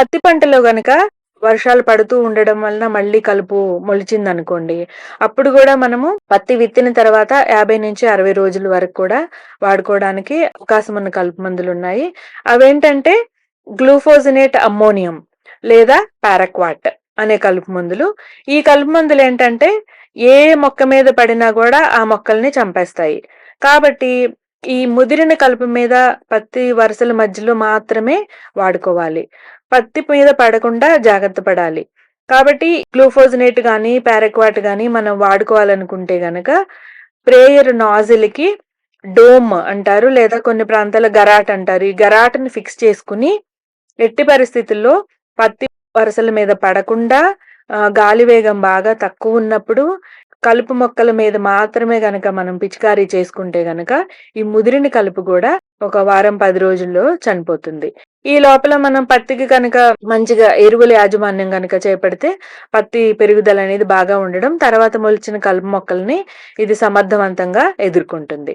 పత్తి పంటలో గనక వర్షాలు పడుతూ ఉండడం వలన మళ్ళీ కలుపు మొలిచింది అనుకోండి అప్పుడు కూడా మనము పత్తి విత్తిన తర్వాత యాభై నుంచి అరవై రోజుల వరకు కూడా వాడుకోవడానికి అవకాశం ఉన్న కలుపు మందులు ఉన్నాయి. అవేంటంటే గ్లూఫోజినేట్ అమ్మోనియం లేదా పారాక్వాట్ అనే కలుపు మందులు. ఈ కలుపు మందులు ఏంటంటే ఏ మొక్క మీద పడినా కూడా ఆ మొక్కల్ని చంపేస్తాయి. కాబట్టి ఈ ముదిరిన కలుపు మీద పత్తి వరుసల మధ్యలో మాత్రమే వాడుకోవాలి. పత్తి మీద పడకుండా జాగ్రత్త పడాలి. కాబట్టి గ్లూఫోజినేట్ కానీ పారాక్వాట్ కానీ మనం వాడుకోవాలనుకుంటే గనక ప్రేయర్ నాజిల్కి డోమ్ అంటారు లేదా కొన్ని ప్రాంతాల గరాట్ అంటారు. ఈ గరాట్ని ఫిక్స్ చేసుకుని ఎట్టి పరిస్థితుల్లో పత్తి వరుసల మీద పడకుండా గాలి వేగం బాగా తక్కువ ఉన్నప్పుడు కలుపు మొక్కల మీద మాత్రమే గనక మనం పిచికారీ చేసుకుంటే గనక ఈ ముదిరిన కలుపు కూడా ఒక వారం పది రోజుల్లో చనిపోతుంది. ఈ లోపల మనం పత్తికి కనుక మంచిగా ఎరువుల యాజమాన్యం కనుక చేపడితే పత్తి పెరుగుదల అనేది బాగా ఉండడం తర్వాత మొలిచిన కలుపు మొక్కల్ని ఇది సమర్థవంతంగా ఎదుర్కొంటుంది.